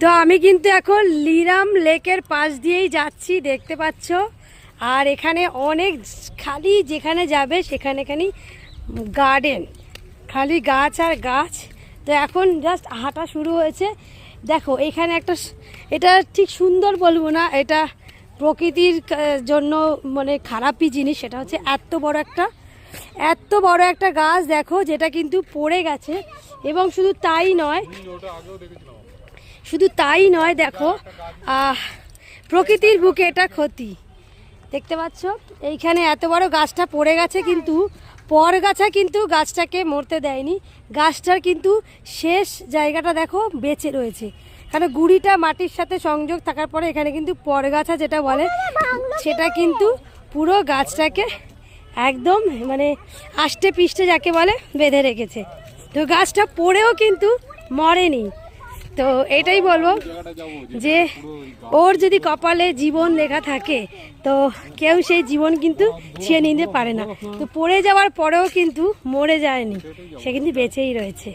তো আমি কিন্তু এখন লিরাম লেকের পাশ দিয়েই যাচ্ছি, দেখতে পাচ্ছ। আর এখানে অনেক খালি যেখানে যাবে সেখানে খালি গার্ডেন, খালি গাছ আর গাছ। তো এখন জাস্ট হাঁটা শুরু হয়েছে। দেখো, এখানে একটা এটা ঠিক সুন্দর বলব না, এটা প্রকৃতির জন্য মানে খারাপই জিনিস, সেটা হচ্ছে এত বড় একটা এত বড় একটা গাছ দেখো যেটা কিন্তু পড়ে গেছে। এবং শুধু তাই নয় শুধু তাই নয় দেখো আহ, প্রকৃতির বুকে এটা ক্ষতি। দেখতে পাচ্ছ? এইখানে এত বড় গাছটা পড়ে গেছে কিন্তু পরগাছা কিন্তু গাছটাকে মরতে দেয়নি। গাছটার কিন্তু শেষ জায়গাটা দেখো বেঁচে রয়েছে। কারণ গুড়িটা মাটির সাথে সংযোগ থাকার পরে এখানে কিন্তু পরগাছা যেটা বলে সেটা কিন্তু পুরো গাছটাকে একদম মানে আষ্টে পিষ্টে যাকে বলে বেঁধে রেখেছে। তো গাছটা পড়েও কিন্তু মরেনি। তো এটাই বলব যে ওর যদি কপালে জীবন লেখা থাকে, তো কেউ সেই জীবন কিন্তু ছিয়ে নিতে পারে না। তো পড়ে যাওয়ার পরেও কিন্তু মরে যায়নি। সে কিন্তু বেঁচেই রয়েছে।